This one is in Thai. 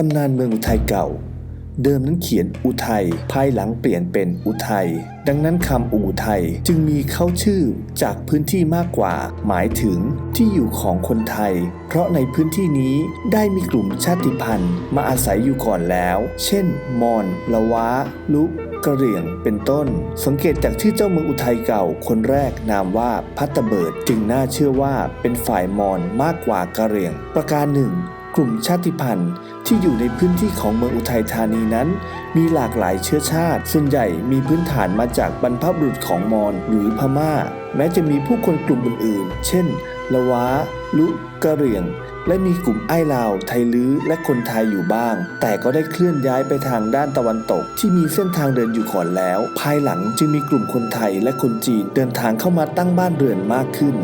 ตำนานเมืองอุทัยเก่า เดิมนั้นเขียนอุทัยภายหลังเปลี่ยนเป็นอุทัยดังนั้นคำอุทัยจึงมีเข้าชื่อจากพื้นที่มากกว่า หมายถึงที่อยู่ของคนไทย เพราะในพื้นที่นี้ได้มีกลุ่มชาติพันธุ์ มาอาศัยอยู่ก่อนแล้ว เช่น มอญละวะ ลุกกระเหรี่ยงเป็นต้น สังเกตจากชื่อเจ้าเมืองอุทัยเก่าคนแรกนามว่าพัตตะเบิดจึงน่าเชื่อว่าเป็นฝ่ายมอญมากกว่ากระเหรี่ยง ประการหนึ่ง กลุ่มชาติพันธุ์ที่อยู่ในพื้นที่ของเมืองอุทัยธานีนั้น มีหลากหลายเชื้อชาติ ส่วนใหญ่มีพื้นฐานมาจากบรรพบุรุษของมอญหรือพม่า แม้จะมีผู้คนกลุ่มอื่นๆ เช่น ละวะลุกะเหรี่ยง และมีกลุ่มไอ้ลาว ไทยลื้อ และคนไทยอยู่บ้าง แต่ก็ได้เคลื่อนย้ายไปทางด้านตะวันตก ที่มีเส้นทางเดินอยู่ก่อนแล้ว ภายหลังจึงมีกลุ่มคนไทยและคนจีนเดินทางเข้ามาตั้งบ้านเรือนมากขึ้น